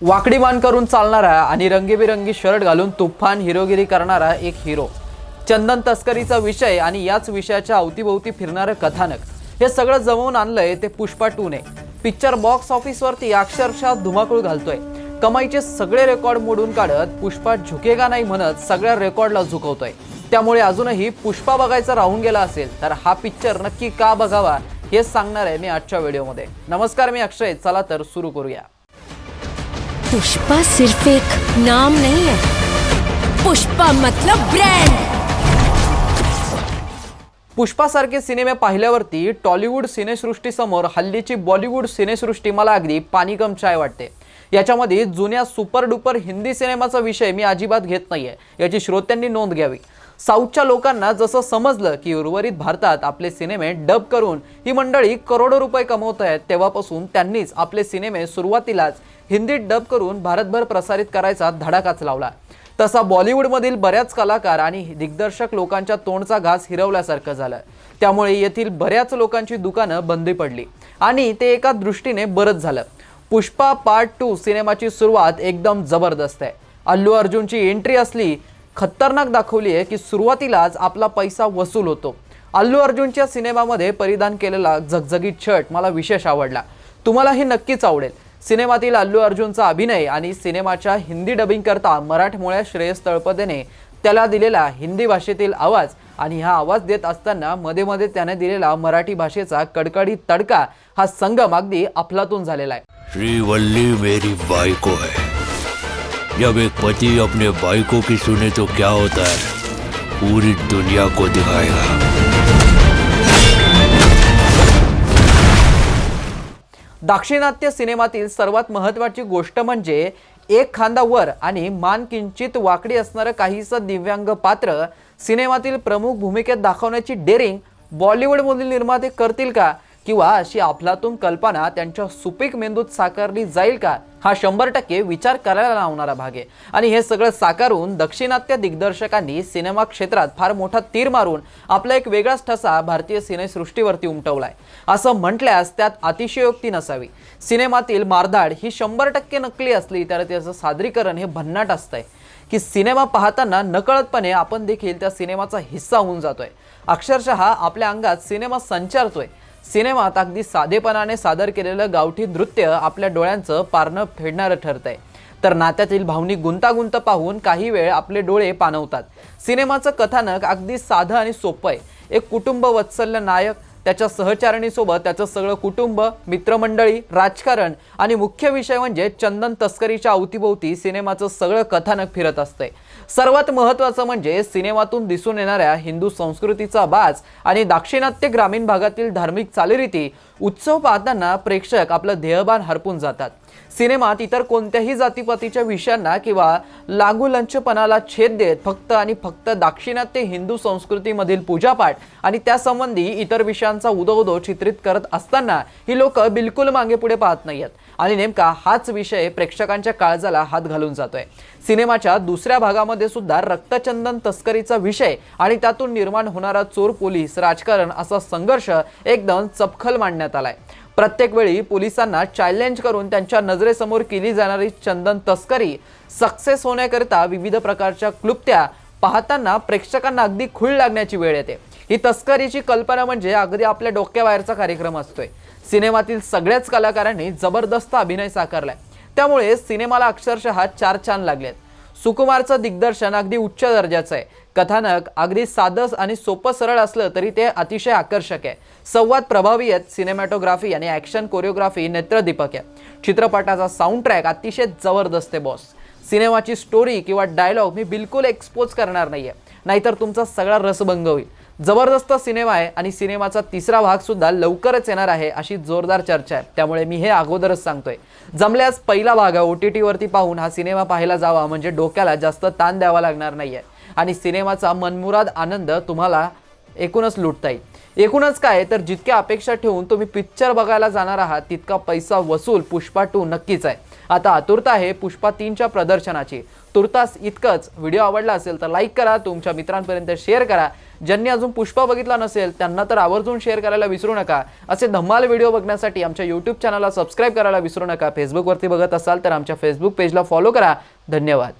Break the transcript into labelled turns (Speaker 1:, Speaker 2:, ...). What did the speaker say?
Speaker 1: वाकडी मान करून चालणारा आणि रंगीबिरंगी शर्ट घालून तुफान हिरोगिरी करणारा एक हिरो चंदन तस्करीचा विषय आणि याच विषयाच्या अवतीभोवती फिरणारं कथानक. हे सगळं जमवून आणलंय ते पुष्पा टू ने पिक्चर बॉक्स ऑफिसवरती अक्षरशः धुमाकूळ घालतोय. कमाईचे सगळे रेकॉर्ड मोडून काढत पुष्पा झुकेगा नाही म्हणत सगळ्या रेकॉर्डला झुकवतोय. त्यामुळे अजूनही पुष्पा बघायचा राहून गेला असेल तर हा पिक्चर नक्की का बघावा हे सांगणार आहे मी आजच्या व्हिडिओमध्ये नमस्कार मी अक्षय चला तर सुरू करूया.
Speaker 2: पुष्पा सिर्फ एक नाम नहीं है। पुष्पा मतलब ब्रँड
Speaker 1: पुष्पासारखे सिनेमे पाहिल्यावरती टॉलिवूड सिनेसृष्टीसमोर हल्लीची बॉलिवूड सिनेसृष्टी मला अगदी पाणीकम चाय वाटते. याच्यामध्ये जुन्या सुपर डुपर हिंदी सिनेमाचा विषय मी अजिबात घेत नाहीये. याची श्रोत्यांनी नोंद घ्यावी. साऊथच्या लोकांना जसं समजलं की उर्वरित भारतात आपले सिनेमे डब करून ही मंडळी करोडो रुपये कमवत आहेत तेव्हापासून त्यांनीच आपले सिनेमे सुरुवातीलाच हिंदीत डब करून भारतभर प्रसारित करायचा धडाकाच लावला. तसा बॉलिवूडमधील बऱ्याच कलाकार आणि दिग्दर्शक लोकांच्या तोंडचा घास हिरवल्यासारखं झालं. त्यामुळे येथील बऱ्याच लोकांची दुकानं बंदी पडली आणि ते एका दृष्टीने बरंच झालं. पुष्पा पार्ट टू सिनेमाची सुरुवात एकदम जबरदस्त आहे. अल्लू अर्जुनची एंट्री असली खतरनाक दाखवली आहे की सुरुवातीलाच आपला पैसा वसूल होतो. अल्लू अर्जुनच्या सिनेमामध्ये परिधान केलेला झगझगीत शर्ट मला विशेष आवडला. तुम्हाला हे नक्कीच आवडेल. सिनेमातील अल्लू अर्जुनचा अभिनय आणि सिनेमाच्या हिंदी डबिंग करता मराठमोळ्या श्रेयस तळपदेने त्याला दिलेला हिंदी भाषेतील आवाज आणि हा आवाज देत असताना मध्ये मध्ये त्याने दिलेला मराठी भाषेचा कडकडीत तडका हा संगम अगदी अफलातून झालेला आहे.
Speaker 3: श्रीवल्ली मेरी बायको है. जब एक पति अपने बाइको की सुने तो क्या होता है? पूरी दुनिया को दिखाएगा।
Speaker 1: दाक्षिणात्य सिनेमातील सर्वात महत्त्वाची गोष्ट म्हणजे एक खांदा वर आणि मान किंचित वाकडी असणारं काहीसं दिव्यांग पात्र सिनेमातील प्रमुख भूमिकेत दाखवण्याची डेअरिंग बॉलिवूडमधील निर्माते करतील का? किंवा अशी अफलातून कल्पना त्यांच्या सुपीक मेंदूत साकारली जाईल का? हा शंभर टक्के विचार करायला लावणारा भाग आहे. आणि हे सगळं साकारून दक्षिणात्य दिग्दर्शकांनी सिनेमा क्षेत्रात फार मोठा तीर मारून आपला एक वेगळाच ठसा भारतीय सिनेसृष्टीवरती उमटवलाय. असं म्हटल्यास त्यात अतिशयोक्ती नसावी. सिनेमातील मारधाड ही शंभर टक्के नकली असली तर त्याचं सादरीकरण हे भन्नाट असतंय. की सिनेमा पाहताना नकळतपणे आपण देखील त्या सिनेमाचा हिस्सा होऊन जातोय. अक्षरशः आपल्या अंगात सिनेमा संचारतोय. सिनेमात अगदी साधेपणाने सादर केलेलं गावठी नृत्य आपल्या डोळ्यांचं पारणं फेडणारं ठरतंय. तर नात्यातील भावनिक गुंतागुंत पाहून काही वेळ आपले डोळे पाणवतात सिनेमाचं कथानक अगदी साधं आणि सोपं आहे. एक कुटुंब वत्सल्य नायक त्याच्या सहचारणीसोबत त्याचं सगळं कुटुंब मित्रमंडळी राजकारण आणि मुख्य विषय म्हणजे चंदन तस्करीच्या अवतीभोवती सिनेमाचं सगळं कथानक फिरत असते. सर्वात महत्त्वाचं म्हणजे सिनेमातून दिसून येणाऱ्या हिंदू संस्कृतीचा बाज आणि दाक्षिणात्य ग्रामीण भागातील धार्मिक चालीरीती उत्सव पाहताना प्रेक्षक आपलं ध्येयबान हरपून जातात. सिनेमात इतर कोणत्याही जातीपातीच्या विषयांना किंवा लागू लंचपणाला छेद देत फक्त आणि फक्त दाक्षिणात्य हिंदू संस्कृतीमधील पूजापाठ आणि त्यासंबंधी इतर विषयांचा उदो चित्रित करत असताना ही लोक बिलकुल मागे पुढे पाहत नाहीयेत. आणि नेमका हाच विषय प्रेक्षकांच्या काळजाला हात घालून जातोय. सिनेमाच्या दुसऱ्या भागामध्ये सुद्धा रक्तचंदन तस्करीचा विषय आणि त्यातून निर्माण होणारा चोर पोलीस राजकारण असा संघर्ष एकदम चपखल मांडण्यात आलाय. प्रत्येक वेळी पोलिसांना चॅलेंज करून त्यांच्या नजरेसमोर केली जाणारी चंदन तस्करी सक्सेस होण्याकरिता विविध प्रकारच्या क्लुप्त्या पाहताना प्रेक्षकांना अगदी खूळ लागण्याची वेळ येते. ही तस्करीची कल्पना म्हणजे अगदी आपल्या डोक्याबाहेरचा कार्यक्रम असतोय. सिनेमातील सगळ्याच कलाकारांनी जबरदस्त अभिनय साकारलाय. त्यामुळे सिनेमाला अक्षरशः चार छान लागलेत. सुकुमारचं दिग्दर्शन अगदी उच्च दर्जाचं आहे. कथानक अगदी साधं आणि सोपं सरळ असलं तरी ते अतिशय आकर्षक आहे. संवाद प्रभावी आहेत सिनेमॅटोग्राफी आणि ॲक्शन कोरिओग्राफी नेत्रदीपक आहे. चित्रपटाचा साऊंड ट्रॅक अतिशय जबरदस्त आहे बॉस सिनेमाची स्टोरी किंवा डायलॉग मी बिलकुल एक्सपोज करणार नाही आहे नाहीतर तुमचा सगळा रसभंग होईल. जबरदस्त सिनेमा आहे आणि सिनेमाचा तिसरा भाग सुद्धा लवकरच येणार आहे अशी जोरदार चर्चा आहे. त्यामुळे मी हे अगोदरच सांगतोय. जमल्यास पहिला भाग ओ टी टीवरती पाहून हा सिनेमा पाहायला जावा म्हणजे डोक्याला जास्त ताण द्यावा लागणार नाहीये. आणि सिनेमाचा मनमुराद आनंद तुम्हाला एकूणच लुटता येईल. एकूणच काय तर जितक्या अपेक्षा ठेवून तुम्ही पिक्चर बघायला जाणार आहात तितका पैसा वसूल पुष्पा टू नक्कीच आहे. आता आतुरता आहे पुष्पा तीनच्या प्रदर्शनाची. तुर्तास इतकंच. व्हिडिओ आवडला असेल तर लाईक करा तुमच्या मित्रांपर्यंत शेअर करा. ज्यांनी अजून पुष्पा बघितला नसेल त्यांना तर आवर्जून शेअर करायला विसरू नका. असे धम्माल व्हिडिओ बघण्यासाठी आमच्या यूट्यूब चॅनलला सबस्क्राईब करायला विसरू नका. फेसबुकवरती बघत असाल तर आमच्या फेसबुक पेजला फॉलो करा. धन्यवाद.